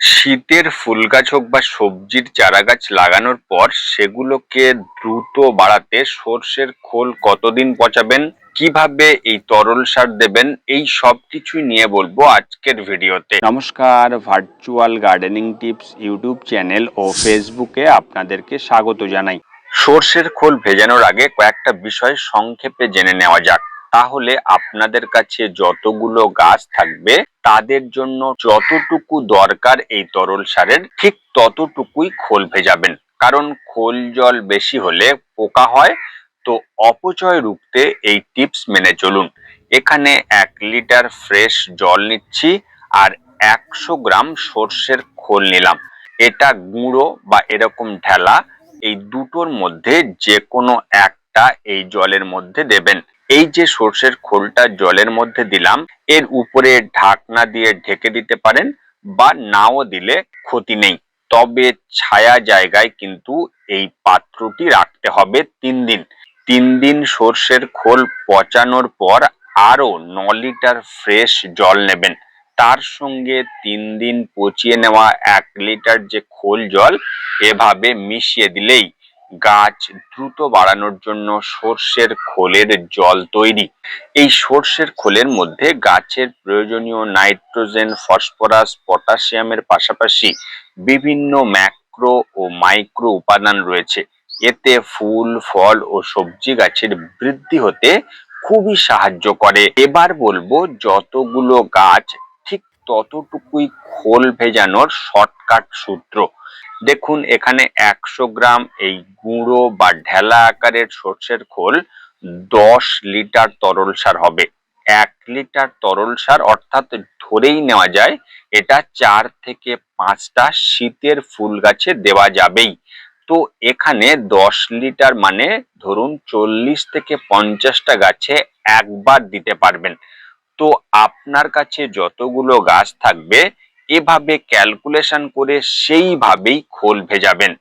শীতের ফুল গাছ হোক বা সবজির চারা গাছ লাগানোর পর সেগুলোকে দ্রুত বাড়াতে সর্ষের খোল কতদিন পচাবেন? কীভাবে এই তরল সার দেবেন? এই সব কিছুই নিয়ে বলব আজকের ভিডিওতে। নমস্কার virtual gardening tips YouTube channel ও ফেসবুকে আপনাদেরকে স্বাগত জানাই। সর্ষের খোল ভেজানোর আগে কয়েকটা বিষয় সংক্ষেপে জেনে নেওয়া যাক। তাহলে আপনাদের কাছে যতগুলো গাছ থাকবে, তাদের জন্য যতটুকু দরকার এই তরল সারের, ঠিক ততটুকুই খোল ভেজাবেন। কারণ খোল জল বেশি হলে পোকা হয়। তো অপচয় রুখতে এই টিপস মেনে চলুন। এখানে এক লিটার ফ্রেশ জল নিচ্ছি আর একশো গ্রাম সর্ষের খোল নিলাম। এটা গুঁড়ো বা এরকম ঢেলা, এই দুটোর মধ্যে যে কোনো একটা এই জলের মধ্যে দেবেন। এই যে সর্ষের খোলটা জলের মধ্যে দিলাম, এর উপরে ঢাকনা দিয়ে ঢেকে দিতে পারেন বা নাও দিলে ক্ষতি নেই। তবে ছায়া জায়গায় কিন্তু এই পাত্রটি রাখতে হবে তিন দিন। তিন দিন সর্ষের খোল পচানোর পর আরও ন লিটার ফ্রেশ জল নেবেন। তার সঙ্গে তিন দিন পচিয়ে নেওয়া এক লিটার যে খোল জল এভাবে মিশিয়ে দিলেই গাছ দ্রুত বাড়ানোর জন্য সর্ষের খোলের জল তৈরি। এই সর্ষের খোলের মধ্যে গাছের প্রয়োজনীয় নাইট্রোজেন, ফসফরাস, পটাশিয়ামের পাশাপাশি বিভিন্ন ম্যাক্রো ও মাইক্রো উপাদান রয়েছে। এতে ফুল, ফল ও সবজি গাছের বৃদ্ধি হতে খুবই সাহায্য করে। এবার বলব যতগুলো গাছ ঠিক ততটুকুই খোল ভেজানোর শর্টকাট সূত্র। দেখুন, এখানে একশো গ্রাম এই গুঁড়ো বা ঢেলা আকারের সর্ষের খোল দশ লিটার তরল সার হবে। এক লিটার তরল সার অর্থাৎ ধরেই নেওয়া যায়, এটা চার থেকে পাঁচটা শীতের ফুল গাছে দেওয়া যাবেই। তো এখানে দশ লিটার মানে ধরুন চল্লিশ থেকে পঞ্চাশটা গাছে একবার দিতে পারবেন। তো আপনার কাছে যতগুলো গাছ থাকবে এভাবে ক্যালকুলেশন করে সেইভাবেই খোল ভেজাবেন।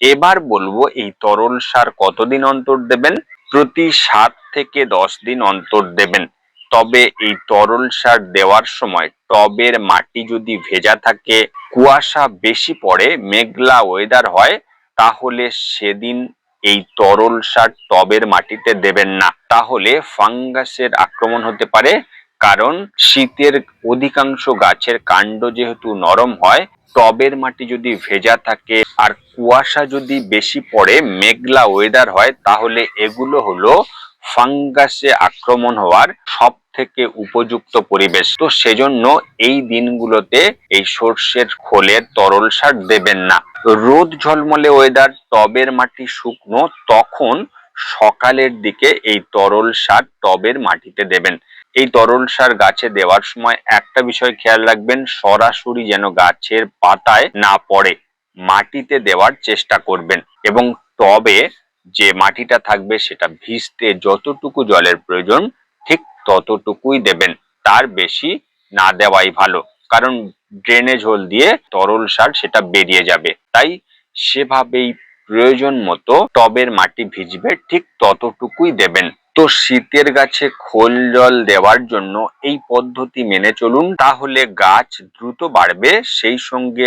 এবার বলব এই তরল সার কতদিন অন্তর দেবেন? প্রতি সাত থেকে দশ দিন অন্তর দেবেন। তবে এই তরল সার দেওয়ার সময় টবের মাটি যদি ভেজা থাকে, কুয়াশা বেশি পড়ে, মেঘলা ওয়েদার হয়, তাহলে সেদিন এই তরল সার টবের মাটিতে দেবেন না। তাহলে ফাঙ্গাসের আক্রমণ হতে পারে। কারণ শীতের অধিকাংশ গাছের কাণ্ড যেহেতু নরম হয়, টবের মাটি যদি ভেজা থাকে আর কুয়াশা যদি বেশি পড়ে, মেঘলা ওয়েদার হয়, তাহলে এগুলো হলো ফাঙ্গাসে আক্রমণ হওয়ার সব থেকে উপযুক্ত পরিবেশ। তো সেজন্য এই দিনগুলোতে এই সর্ষের খোলের তরল সার দেবেন না। রোদ ঝলমলে ওয়েদার টবের মাটি শুকনো, তখন সকালের দিকে এই তরল সার টবের মাটিতে দেবেন। এই তরল সার গাছে দেওয়ার সময় একটা বিষয় খেয়াল রাখবেন, সরাসরি যেন গাছের পাতায় না পড়ে, মাটিতে দেওয়ার চেষ্টা করবেন এবং টবে যে মাটিটা থাকবে সেটা ভিজতে যতটুকু জলের প্রয়োজন ঠিক ততটুকুই দেবেন, তার বেশি না দেওয়াই ভালো। কারণ ড্রেনেজ হোল দিয়ে তরল সার সেটা বেরিয়ে যাবে। তাই সেভাবেই প্রয়োজন মতো টবের মাটি ভিজবে ঠিক ততটুকুই দেবেন। তো শীতের গাছে খোল জল দেওয়ার জন্য এই পদ্ধতি মেনে চলুন, তাহলে গাছ দ্রুত বাড়বে, সেই সঙ্গে